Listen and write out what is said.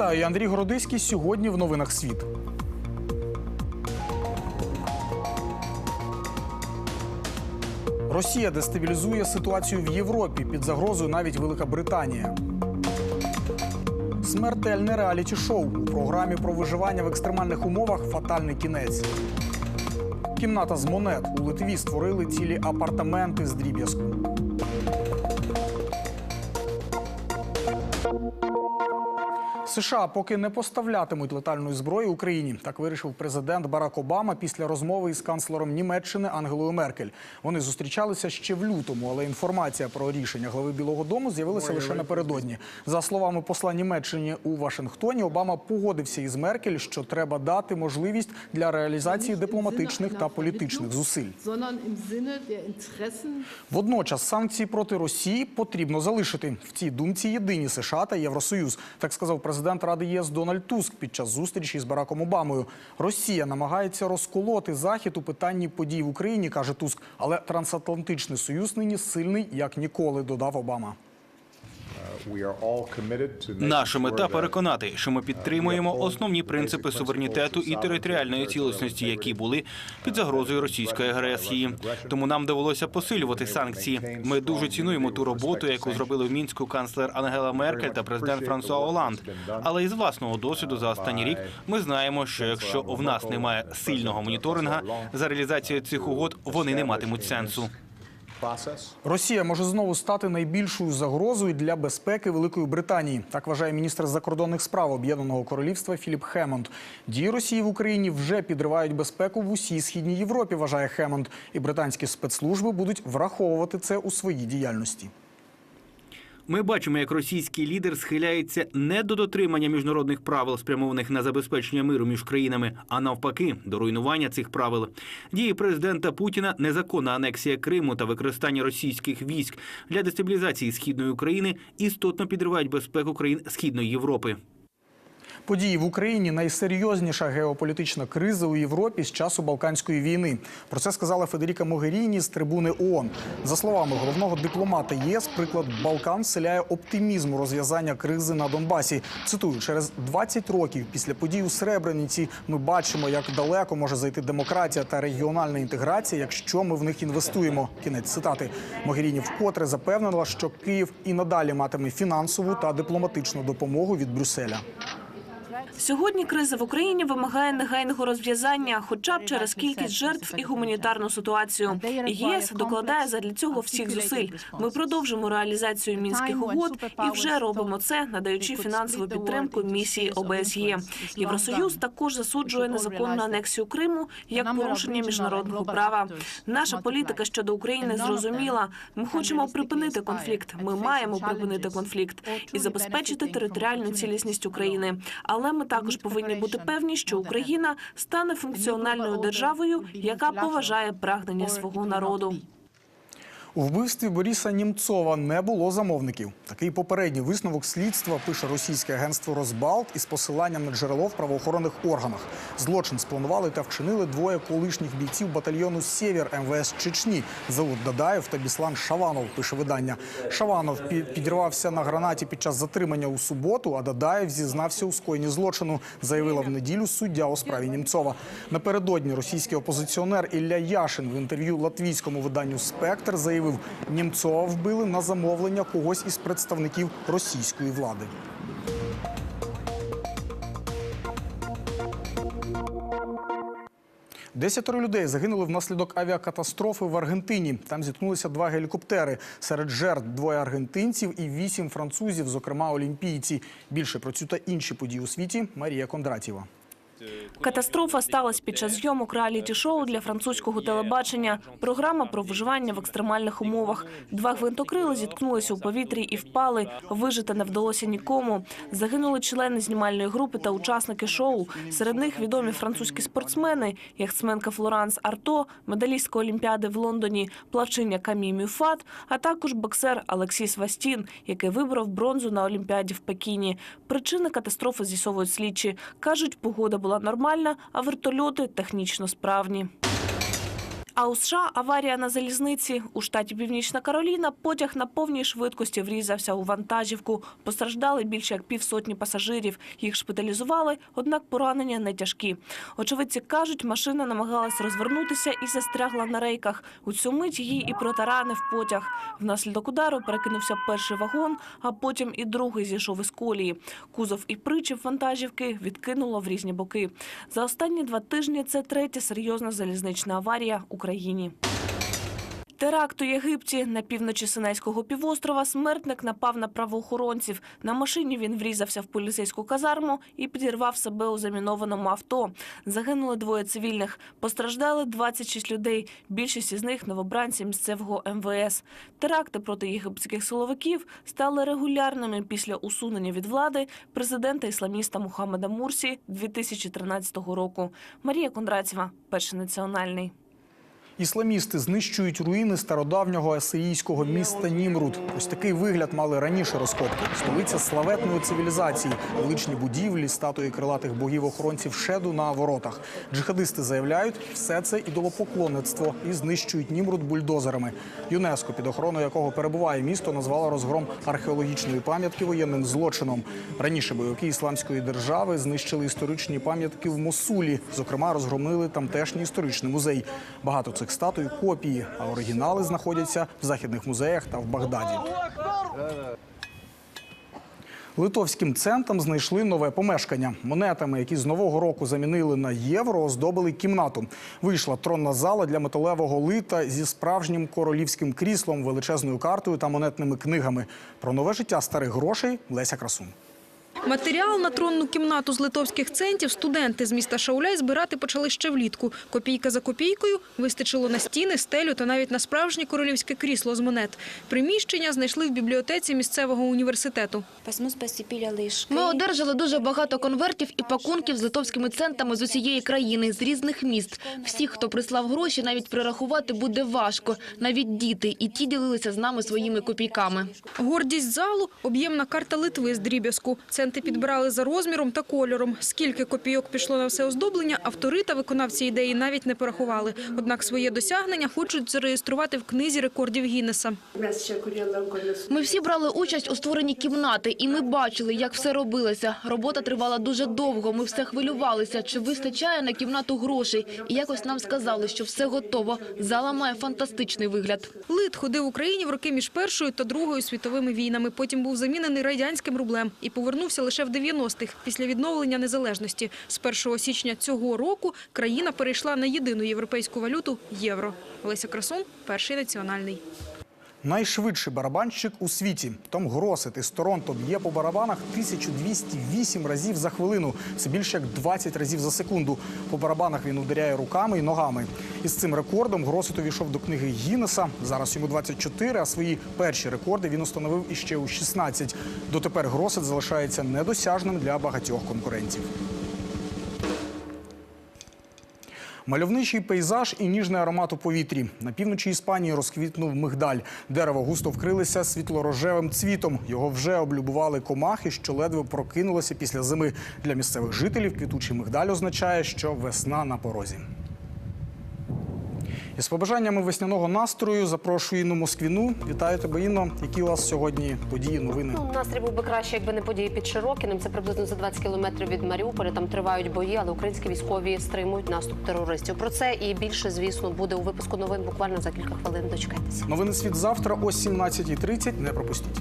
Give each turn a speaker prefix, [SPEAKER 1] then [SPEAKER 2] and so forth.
[SPEAKER 1] Вітаю, я Андрій Городиський. Сьогодні в новинах світ. Росія дестабілізує ситуацію в Європі. Під загрозою навіть Велика Британія. Смертельне реаліті-шоу у програмі про виживання в екстремальних умовах Фатальний кінець. Кімната з монет у Литві створили цілі апартаменти з дріб'язку. США поки не поставлятимуть летальної зброї Україні. Так вирішив президент Барак Обама після розмови із канцлером Німеччини Ангелою Меркель. Вони зустрічалися ще в лютому, але інформація про рішення глави Білого Дому з'явилася лише напередодні. За словами посла Німеччини у Вашингтоні, Обама погодився із Меркель, що треба дати можливість для реалізації дипломатичних та політичних зусиль. Водночас санкції проти Росії потрібно залишити. В цій думці єдині США та Євросоюз. Так сказав президент Ради ЄС Дональд Туск під час зустрічі з Бараком Обамою. Росія намагається розколоти захід у питанні подій в Україні, каже Туск. Але трансатлантичний союз нині сильний як ніколи, додав Обама.
[SPEAKER 2] Наша мета переконати, що ми підтримуємо основні принципи суверенітету і територіальної цілісності, які були під загрозою російської агресії. Тому нам довелося посилювати санкції. Ми дуже цінуємо ту роботу, яку зробили в мінську канцлер Ангела Меркель та президент Франсуа Оланд. Але із власного досвіду за останній рік ми знаємо, що якщо в нас немає сильного моніторинга за реалізацією цих угод, вони не матимуть сенсу.
[SPEAKER 1] Росія може знову стати найбільшою загрозою для безпеки Великої Британії. Так вважає міністр закордонних справ Об'єднаного Королівства Філіп Хемонд. Дії Росії в Україні вже підривають безпеку в усій східній Європі. Вважає Хемонд, і британські спецслужби будуть враховувати це у своїй діяльності.
[SPEAKER 2] Ми бачимо, як російський лідер схиляється не до дотримання міжнародних правил, спрямованих на забезпечення миру між країнами, а навпаки, до руйнування цих правил. Дії президента Путіна, незаконна анексія Криму та використання російських військ для дестабілізації східної України істотно підривають безпеку країн Східної Європи.
[SPEAKER 1] Події в Україні найсерйозніша геополітична криза у Європі з часу Балканської війни. Про це сказала Федеріка Могеріні з трибуни ООН. За словами головного дипломата ЄС, приклад Балкан вселяє оптимізм розв'язання кризи на Донбасі. Цитую, через 20 років після подій у Сребрениці ми бачимо, як далеко може зайти демократія та регіональна інтеграція, якщо ми в них інвестуємо. Кінець цитати Могеріні вкотре запевнила, що Київ і надалі матиме фінансову та дипломатичну допомогу від Брюсселя.
[SPEAKER 3] Сьогодні криза в Україні вимагає негайного розв'язання, хоча б через кількість жертв і гуманітарну ситуацію. ЄС докладає задля цього всіх зусиль. Ми продовжимо реалізацію мінських угод і вже робимо це, надаючи фінансову підтримку місії ОБСЄ. Євросоюз також засуджує незаконну анексію Криму як порушення міжнародного права. Наша політика щодо України зрозуміла. Ми хочемо припинити конфлікт. Ми маємо припинити конфлікт і забезпечити територіальну цілісність України. Але ми також повинні бути певні, що Україна стане функціональною державою, яка поважає прагнення свого народу.
[SPEAKER 1] У вбивстві Бориса Німцова не було замовників. Такий попередній висновок слідства пише російське агентство Росбалт із посиланням на джерело в правоохоронних органах. Злочин спланували та вчинили двоє колишніх бійців батальйону Сєвєр МВС Чечні Завод Дадаєв та Біслан Шаванов. Пише видання. Шаванов підірвався на гранаті під час затримання у суботу. А Дадаєв зізнався у скоєнні злочину. Заявила в неділю суддя у справі Німцова. Напередодні російський опозиціонер Ілля Яшин в інтерв'ю латвійському виданню Спектр заявив, Німцова вбили на замовлення когось із представників російської влади. Десятеро людей загинули внаслідок авіакатастрофи в Аргентині. Там зіткнулися два гелікоптери. Серед жертв двоє аргентинців і вісім французів, зокрема олімпійці. Більше про цю та інші події у світі Марія Кондратєва.
[SPEAKER 3] Катастрофа сталася під час зйомок реаліті-шоу для французького телебачення. Програма про виживання в екстремальних умовах. Два гвинтокрили зіткнулися у повітрі і впали. Вижити не вдалося нікому. Загинули члени знімальної групи та учасники шоу. Серед них відомі французькі спортсмени, яхтсменка Флоранс Арто, медалістка Олімпіади в Лондоні, плавчиня Камі Мюфат, а також боксер Алексіс Вастін, який вибрав бронзу на Олімпіаді в Пекіні. Причини катастрофи з'ясовують слідчі. кажуть, погода була була нормальна, а вертольоти технічно справні. А у США аварія на залізниці у штаті Північна Кароліна. Потяг на повній швидкості врізався у вантажівку. Постраждали більше як півсотні пасажирів. Їх шпиталізували, однак поранення не тяжкі. Очевидці кажуть, машина намагалась розвернутися і застрягла на рейках. У цю мить її і протаранив потяг. Внаслідок удару перекинувся перший вагон, а потім і другий зійшов із колії. Кузов і причіп вантажівки відкинуло в різні боки. За останні два тижні це третя серйозна залізнична аварія в Україні. Теракт у Єгипті на півночі Синайського півострова смертник напав на правоохоронців. На машині він врізався в поліцейську казарму і підірвав себе у замінованому авто. Загинули двоє цивільних. Постраждали 26 людей. Більшість із них новобранці місцевого МВС. Теракти проти єгипетських силовиків стали регулярними після усунення від влади президента ісламіста Мухаммеда Мурсі 2013 року. Марія Кондратєва, перший національний.
[SPEAKER 1] Ісламісти знищують руїни стародавнього есеїського міста Німруд. Ось такий вигляд мали раніше розкопки. Столиця славетної цивілізації, величні будівлі, статуї крилатих богів-охоронців Шеду на воротах. Джихадисти заявляють, все це ідолопоклонництво і знищують Німруд бульдозерами. ЮНЕСКО, під охороною якого перебуває місто, назвало розгром археологічної пам'ятки воєнним злочином. Раніше бойовики ісламської держави знищили історичні пам'ятки в Мосулі. Зокрема, розгромили тамтешній історичний музей. Багато цих статуй копії, а оригінали знаходяться в західних музеях та в Багдаді. Литовським центам знайшли нове помешкання. Монетами, які з нового року замінили на євро, оздобили кімнату. Вийшла тронна зала для металевого лита зі справжнім королівським кріслом, величезною картою та монетними книгами. Про нове життя старих грошей Леся Красун.
[SPEAKER 4] Матеріал на тронну кімнату з литовських центів студенти з міста Шауляй збирати почали ще влітку. Копійка за копійкою вистачило на стіни, стелю та навіть на справжнє королівське крісло з монет. Приміщення знайшли в бібліотеці місцевого університету.
[SPEAKER 5] Ми одержали дуже багато конвертів і пакунків з литовськими центами з усієї країни, з різних міст. Всіх, хто прислав гроші, навіть прирахувати буде важко. Навіть діти. І ті ділилися з нами своїми копійками.
[SPEAKER 4] Гордість залу – об'ємна карта Литви з дріб'язку. Центи підбирали за розміром та кольором. Скільки копійок пішло на все оздоблення, автори та виконавці ідеї навіть не порахували. Однак своє досягнення хочуть зареєструвати в книзі рекордів Гіннеса.
[SPEAKER 5] Ми всі брали участь у створенні кімнати, і ми бачили, як все робилося. Робота тривала дуже довго. Ми все хвилювалися, чи вистачає на кімнату грошей. І якось нам сказали, що все готово. Зала має фантастичний вигляд.
[SPEAKER 4] Лит ходив в Україні в роки між Першою та Другою світовими війнами. Потім був замінений радянським рублем і повернувся лише в 90-х, після відновлення незалежності. З 1 січня цього року країна перейшла на єдину європейську валюту – євро. Олеся Красун, перший національний.
[SPEAKER 1] Найшвидший барабанщик у світі. Том Гросет із Торонто б'є по барабанах 1208 разів за хвилину. Це більше як 20 разів за секунду. По барабанах він ударяє руками і ногами. Із цим рекордом Гросет увійшов до книги Гіннеса. Зараз йому 24, а свої перші рекорди він установив іще у 16. Дотепер Гросет залишається недосяжним для багатьох конкурентів. Мальовничий пейзаж і ніжний аромат у повітрі. На півночі Іспанії розквітнув мигдаль. Дерево густо вкрилися світлорожевим цвітом. Його вже облюбували комахи, що ледве прокинулися після зими. Для місцевих жителів квітучий мигдаль означає, що весна на порозі. Із побажаннями весняного настрою запрошую Інну Москвіну. Вітаю тебе, Інно. Які у вас сьогодні події, новини?
[SPEAKER 6] Ну, настрій був би краще, якби не події під Широкіним. Це приблизно за 20 кілометрів від Маріуполя. Там тривають бої, але українські військові стримують наступ терористів. Про це і більше, звісно, буде у випуску новин буквально за кілька хвилин. Дочекайтеся.
[SPEAKER 1] Новини світ завтра о 17.30. Не пропустіть.